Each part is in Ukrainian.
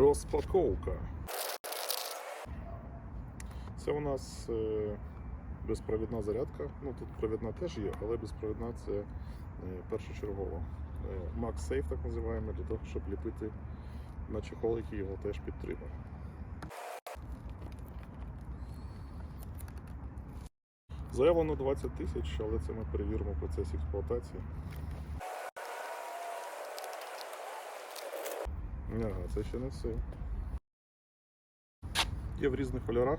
Розпаковка. Це у нас е, безпровідна зарядка. Ну тут провідна теж є, але безпровідна це е, першочергова. Е, MagSafe так називаємо, для того, щоб ліпити на чехол, який його теж підтримує. Заявлено 20 тисяч, але це ми перевіримо в процесі експлуатації. Ага, це ще не все. Є в різних кольорах.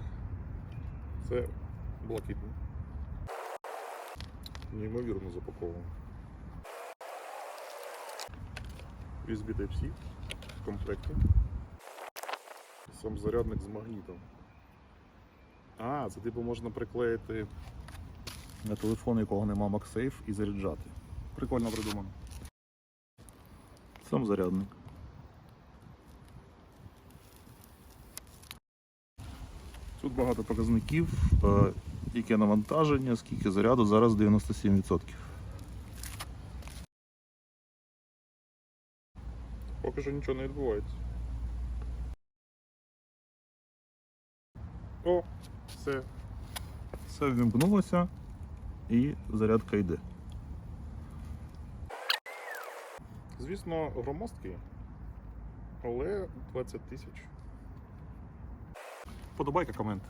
Це блакитний. Неймовірно запаковано. USB Type-C в комплекті. Сам зарядник з магнітом. А, це типу можна приклеїти на телефон, якого нема MagSafe, і заряджати. Прикольно придумано. Сам зарядник. Тут багато показників, е, яке навантаження, скільки заряду, зараз 97%. Поки що нічого не відбувається. О, все. Все ввімкнулося і зарядка йде. Звісно, громоздкий, але 20 тисяч. Подобайка комент.